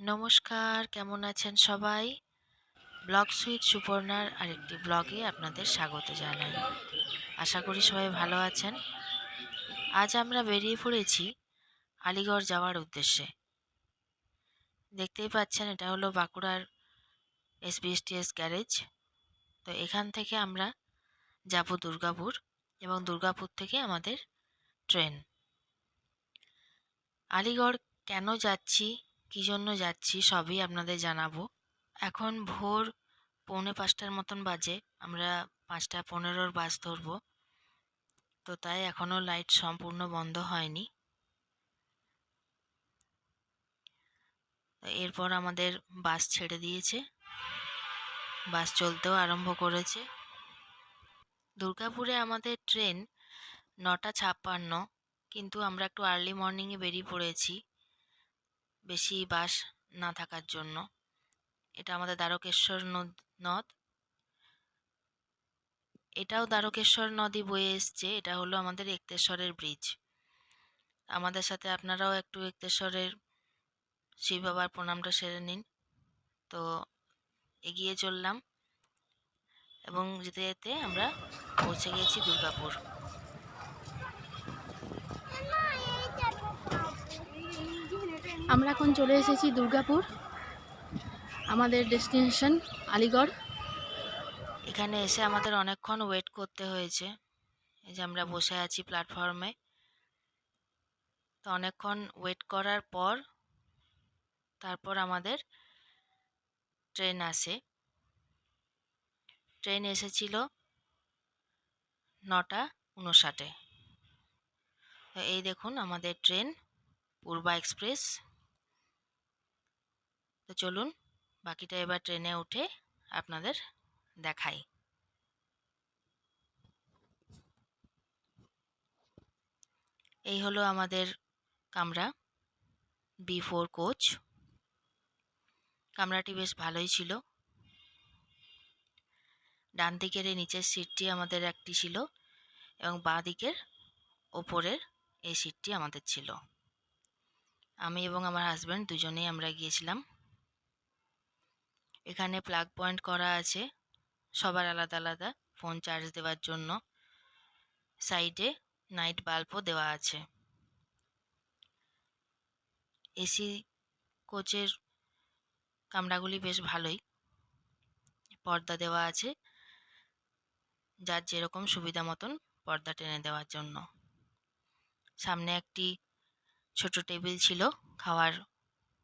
নমস্কার, কেমন আছেন সবাই? ব্লগ সুইট সুপর্ণার আরেকটি ব্লগে আপনাদের স্বাগত জানাই। আশা করি সবাই ভালো আছেন। আজ আমরা বেরিয়ে পড়েছি আলিগড় যাওয়ার উদ্দেশ্যে। দেখতেই পাচ্ছেন, এটা হলো বাঁকুড়ার এসবিএসটিএস গ্যারেজ। তো এখান থেকে আমরা যাব দুর্গাপুর এবং দুর্গাপুর থেকে আমাদের ট্রেন। আলিগড় কেন যাচ্ছি? কী জন্য যাচ্ছি সবই আপনাদের জানাব। এখন ভোর পৌনে পাঁচটার মতন বাজে, আমরা পাঁচটা পনেরোর বাস ধরবো। তো তাই এখনও লাইট সম্পূর্ণ বন্ধ হয়নি। এরপর আমাদের বাস ছেড়ে দিয়েছে। বাস চলতেও আরম্ভ করেছে। দুর্গাপুরে আমাদের ট্রেন নটা ছাপ্পান্ন, কিন্তু আমরা একটু আর্লি মর্নিংয়ে বেরিয়ে পড়েছি। বেশি বাস না থাকার জন্য। এটা আমাদের দ্বারকেশ্বর নদ এটাও দ্বারকেশ্বর নদী বয়ে এসছে। এটা হলো আমাদের একতেশ্বরের ব্রিজ আমাদের সাথে আপনারাও একটু একতেশ্বরের শিব বাবার প্রণামটা সেরে নিন। তো, এগিয়ে চললাম এবং যেতে যেতে আমরা পৌঁছে গেছি দুর্গাপুর। আমরা এখন চলে এসেছি দুর্গাপুর, আমাদের ডেস্টিনেশন আলিগড়। এখানে এসে আমাদের অনেকক্ষণ ওয়েট করতে হয়েছে, এই যে আমরা বসে আছি প্ল্যাটফর্মে। তো অনেকক্ষণ ওয়েট করার পর তারপর আমাদের ট্রেন আসে। ট্রেন এসেছিল নটা উনষাটে। এই দেখুন আমাদের ট্রেন, পূর্বা এক্সপ্রেস। তো চলুন, বাকিটা এবার ট্রেনে উঠে আপনাদের দেখাই। এই হলো আমাদের কামরা, বি ফোর কোচ। কামরাটি বেশ ভালোই ছিল। ডান দিকের এই নিচের সিটটি আমাদের একটি ছিল এবং বাঁ দিকের ওপরের এই সিটটি আমাদের ছিল। আমি এবং আমার হাজব্যান্ড দুজনেই আমরা গিয়েছিলাম এখানে প্লাগ পয়েন্ট করা আছে। সবার আলাদা আলাদা। ফোন চার্জ দেওয়ার জন্য। সাইডে নাইট বাল্বও দেওয়া আছে। এসি কোচের কামরাগুলি বেশ ভালোই। পর্দা দেওয়া আছে। যার যেরকম সুবিধা মতন পর্দা টেনে দেওয়ার জন্য। সামনে একটি ছোট টেবিল ছিল খাওয়ার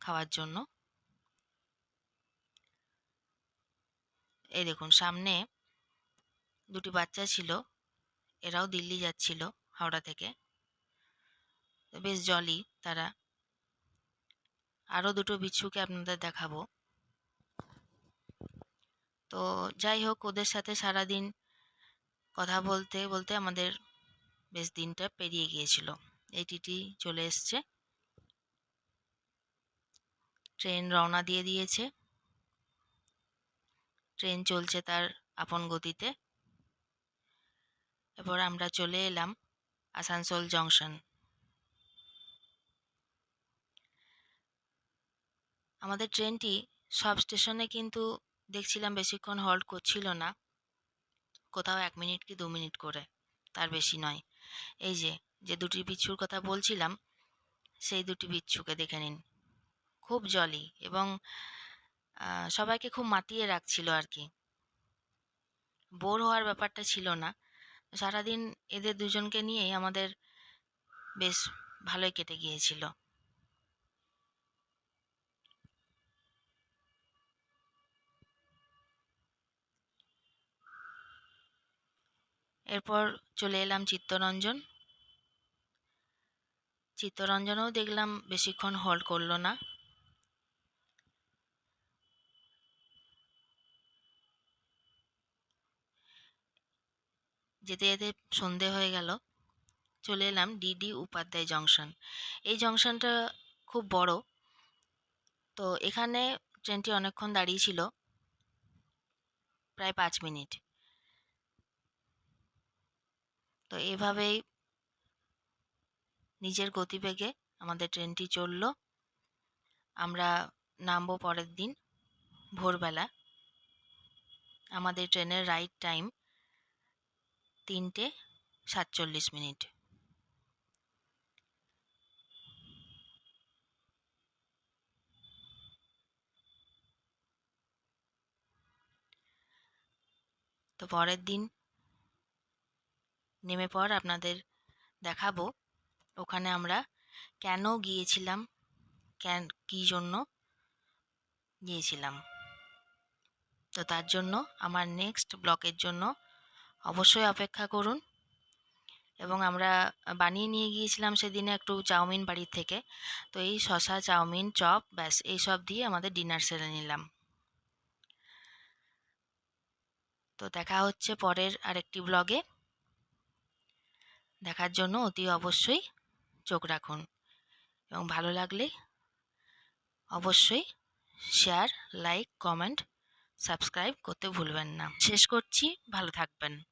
খাওয়ার জন্য। এই দেখুন, সামনে দুটি বাচ্চা ছিল, এরাও দিল্লি যাচ্ছিল হাওড়া থেকে। বেশ জলই তারা। আরও দুটো বিচ্ছুকে আপনাদের দেখাবো। তো যাই হোক, ওদের সাথে সারাদিন কথা বলতে বলতে আমাদের বেশ দিনটা পেরিয়ে গিয়েছিল। এই টিটি চলে এসছে। ট্রেন রওনা দিয়ে দিয়েছে। ট্রেন চলছে তার আপন গতিতে। এরপর আমরা চলে এলাম আসানসোল জংশন আমাদের ট্রেনটি সব স্টেশনে কিন্তু দেখছিলাম বেশিক্ষণ হল্ট করছিল না, কোথাও এক মিনিট কি দু মিনিট করে, তার বেশি নয়। এই যে যে দুটি বিচ্ছুর কথা বলছিলাম, সেই দুটি বিচ্ছুকে দেখে নিন। খুব জলি এবং সবাইকে খুব মাতিয়ে রাখছিল আর কি বোর হওয়ার ব্যাপারটা ছিল না। সারাদিন এদের দুজনকে নিয়েই আমাদের বেশ ভালোই কেটে গিয়েছিল। এরপর চলে এলাম চিত্তরঞ্জন। চিত্তরঞ্জনেও দেখলাম বেশিক্ষণ হোল্ড করল না। যেতে যেতে সন্ধে হয়ে গেল, চলে এলাম ডিডি উপাধ্যায় জংশন। এই জংশনটা খুব বড়। তো এখানে ট্রেনটি অনেকক্ষণ দাঁড়িয়ে ছিল, প্রায় পাঁচ মিনিট। তো এভাবেই নিজের গতিবেগে আমাদের ট্রেনটি চলল। আমরা নামবো পরের দিন, ভোরবেলা। আমাদের ট্রেনের রাইড টাইম তিনটে সাতচল্লিশ মিনিট। তো পরের দিন নেমে পর আপনাদের দেখাবো, ওখানে আমরা কেন গিয়েছিলাম, কেন, কী জন্য গিয়েছিলাম। তো তার জন্য, আমার নেক্সট ব্লকের জন্য অবশ্যই অপেক্ষা করুন। এবং আমরা বানিয়ে নিয়ে গিয়েছিলাম সেদিনে একটু চাউমিন বাড়ির থেকে। তো এই শশা চাউমিন, চপ, ব্যাস এইসব দিয়ে আমাদের ডিনার সেরে নিলাম। তো দেখা হচ্ছে পরের আরেকটি ব্লগে। দেখার জন্য অতি অবশ্যই চোখ রাখুন। এবং ভালো লাগলে অবশ্যই শেয়ার, লাইক, কমেন্ট, সাবস্ক্রাইব করতে ভুলবেন না। শেষ করছি, ভালো থাকবেন।